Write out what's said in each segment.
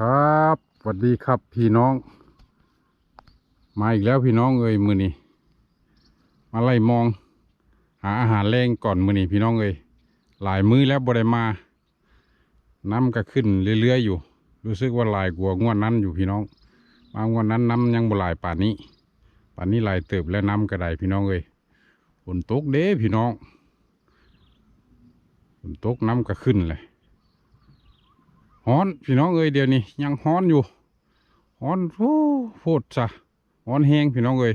ครับสวัสดีครับพี่น้อง มาอีกแล้วพี่น้องเอ้ยมือนี้มาไล่มอง หาอาหารแรงก่อนมือนี้พี่น้องเอ้ยหลายมื้อแล้วบ่ได้มา น้ำก็ขึ้นเรื่อยๆอยู่ รู้สึกว่าหลายกว่างวดนั้นอยู่พี่น้อง มางวดนั้นน้ำยังบ่หลายป่านนี้ ป่านนี้หลายเติบแล้วน้ำก็ได้พี่น้องเอ้ยฝนตกเด้พี่น้องฝนตกน้ำก็ขึ้นเลย ฮ้อนพี่น้องเอ้ยเดี๋ยวนี้ยังฮ้อนอยู่ฮ้อนโอ้โพดซะฮ้อนแห้งพี่น้องเอ้ย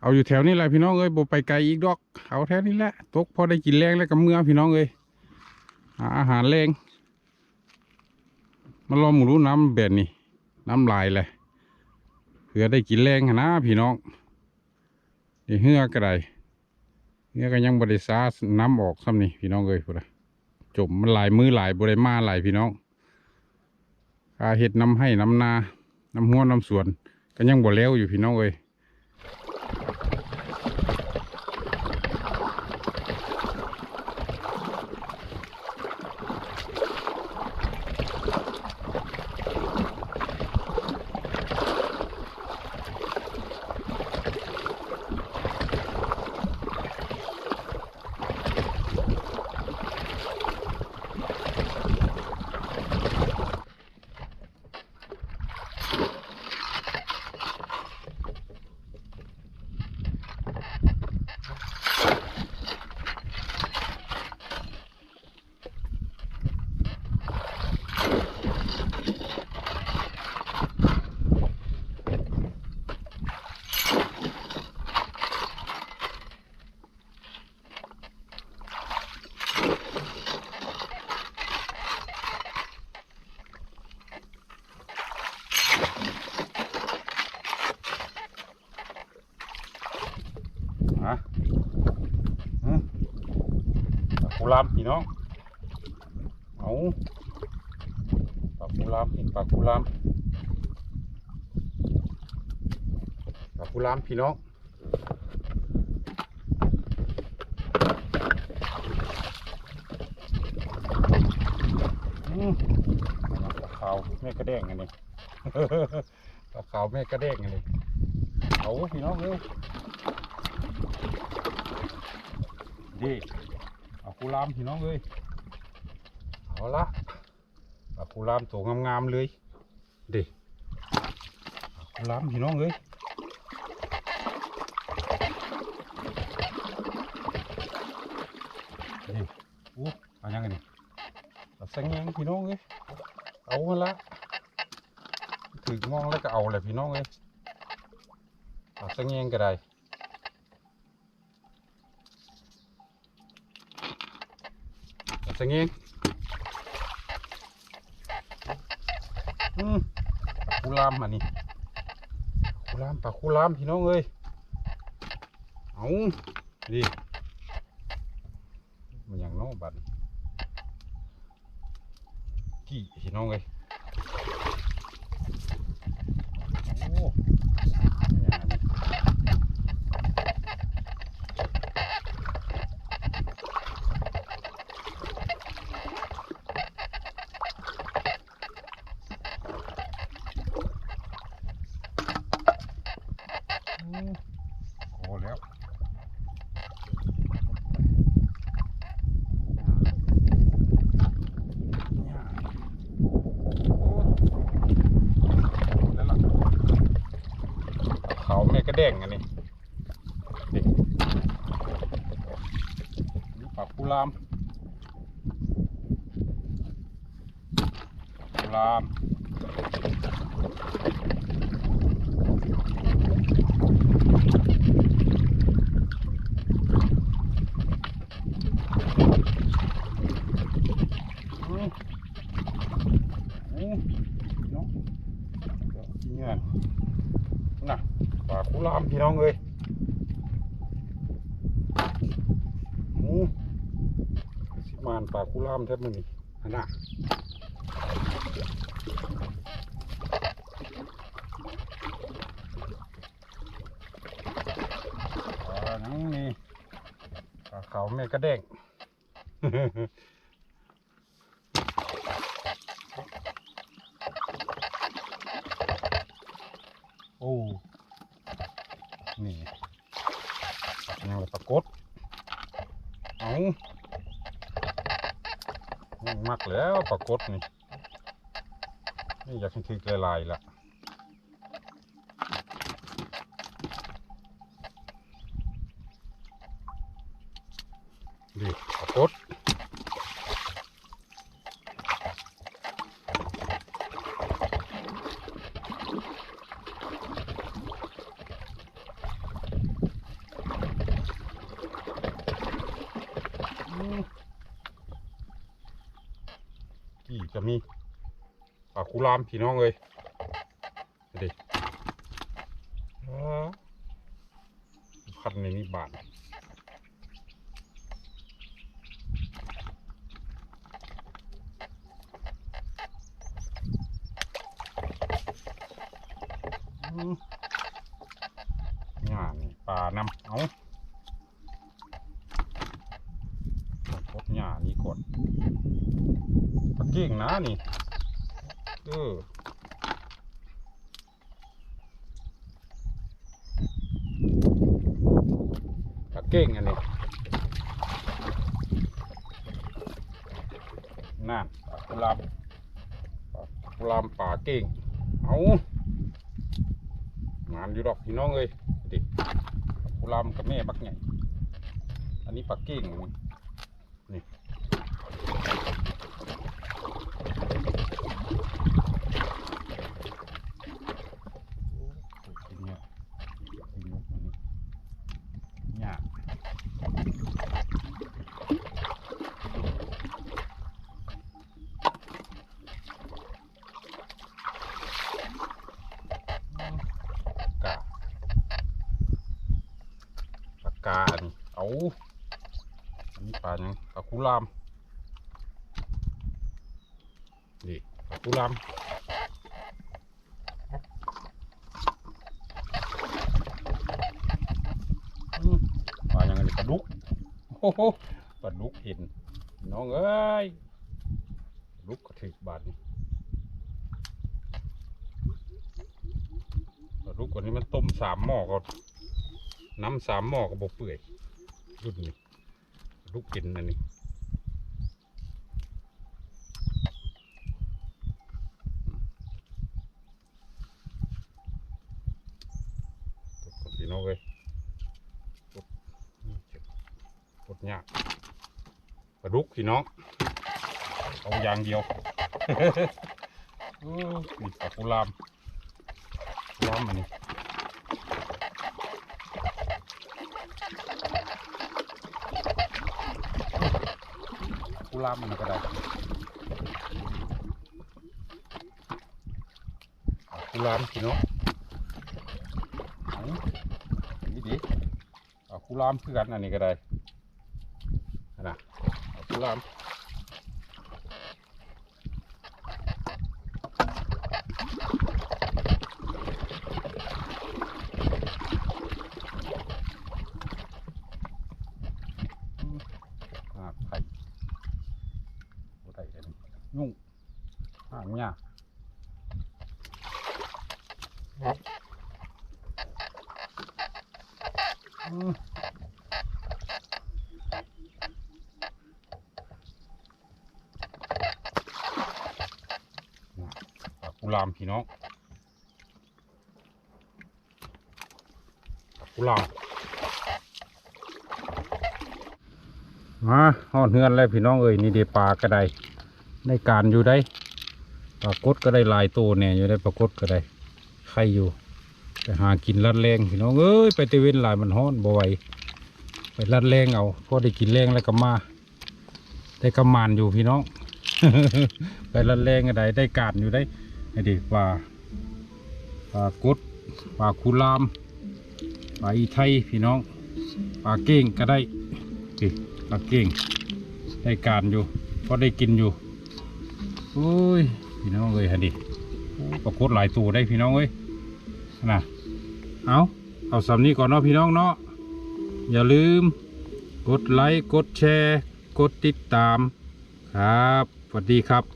เอาอยู่แถวนี้แหละพี่น้องเอ้ยบ่ไปไกลอีกดอกเอาแถวนี้แหละตกพอได้กินแรงแล้วกับเมื่อพี่น้องเอ้ยหาอาหารแรงมันรอหมูรู้น้ำแบบนี้น้ำลายเลยเพื่อได้กินแรงนะพี่น้องนี่เหือก็ได้เหือก็ยังบริสาน้ำออกซ้ำนี่พี่น้องเอ้ยพูดะ จบมันหลายมือหลายบริมาหลายพี่น้องคาเห็ดน้ำให้น้ำนา น้ำหัวน้ำสวนก็ยังบ่แล้วอยู่พี่น้องเอ้ยฮะฮะ ปลาคูรามพี่น้องเอาปลาคูรามเห็นปลาคูรามปลาคูรามพี่น้องปลาขาวแม่กระแดงอันนี้ปลาขาวแม่กระแดงอันนี้เอาพี่น้องเอ้ยดี เอาคูรามพี่น้องเลยเอาละเอาคูรามตัวงามๆเลยดีเอาคูรามพี่น้องเลยดีโอ้เอายังไงนี่เอาสังเงงพี่น้องเลยเอามาละถึงมองแล้วก็เอาเลยพี่น้องเลยเอาสังเงงก็ได้ สังเงงอืมคูลามอันี่คูลามปลาคูลามพี่น้องเอ้ยเอาดีมันอย่างน้องบัดกี่พี่น้องเอ้ยโอ้มันอย่างนั้นโอ้โอ้แล้ว แล้วล่ะเขาแม่กระแดงอันนี้นี่ปลาคูรามคูราม มานปลาคุล่ามแทบไม่มีอันน่ะนังนี่ปลาเขาแม่กระเด้งโอ้ นี่นี่ปลากด กแล้วปรากฏนี่นี่อยากให้ถึกลลายละดิปรากฏอืมกี่ จะมีปลาคุรามพี่น้องเลยดิอ้าคันในนี้บาทอืมงานนี่ปลานำเอาต้องพดหญ้านี้ก่อนปลา เก่งนะนี่ เออปลาเก่งอันนี้นั่นลากุลามปลากุลามป่าเก่ง เอางานอยู่ดอกพี่น้องเลยดิลากุลามกับแม่บักใหญ่อันนี้ปลาเก่งอันนี้นี่ กินเนี่ยกินนกอันนี้หญ้าปากกาปากกา อันนี้เอาอันนี้ปลายังปลากุลามนี่ปลากุลามปลายังไงปลาดุกโอ้โหปลาดุกเห็นน้องเอ้ยลุกก็ถึกบาทนี่ปลาดุกวันนี้มันต้มสามหม้อก็น้ำสามหม้อก็บกเปื่อย รุ่นนี้ลาดุกเห็นนั่นนี่กดพี่น้องเอ้ยกดยากปลาดุกพี่น้องเอาอย่างเดียวโอ้นี่ปลากุลามกุลามอันนี้ กุลามันก็ได้กุลามพี่น้องเอานี่ดิเอากุลามคือกันอันนี้ก็ได้นะเอากุลามอืมอ่าไข่บ่ได้เลยยุ่ง ห่างยากอืมปลากุลามพี่น้องกุลามมาหอดเฮือนแล้วพี่น้องเอ้ยนี่เดปลากระไดในการอยู่ได้ ปลากดก็ได้หลายตัวเนี่ยอยู่ได้ปลากดก็ได้ใครอยู่ไปหากินลัดแรงพี่น้องเอ้ยไปเตเวนหลายมันฮ้อนบ่ไหวไปลัดแรงเอาพอได้กินแรงแล้วก็มา ได้กำมานอยู่พี่น้อง ไปลัดแรงก็ได้ได้การอยู่ได้ไอ้ดิปลาปลากดปลาคูลามปลาอีไทยพี่น้องปลาเก้งก็ได้ดิปลาเก้งได้การอยู่พอได้กินอยู่โอ้ย พี่น้องเลยฮะดิปลากดหลายตัวได้พี่น้องเอ้ยนะเอาเอาสำนี้ก่อนเนาะพี่น้องเนาะอย่าลืม กดไลค์กดแชร์ กดติดตามครับสวัสดีครับ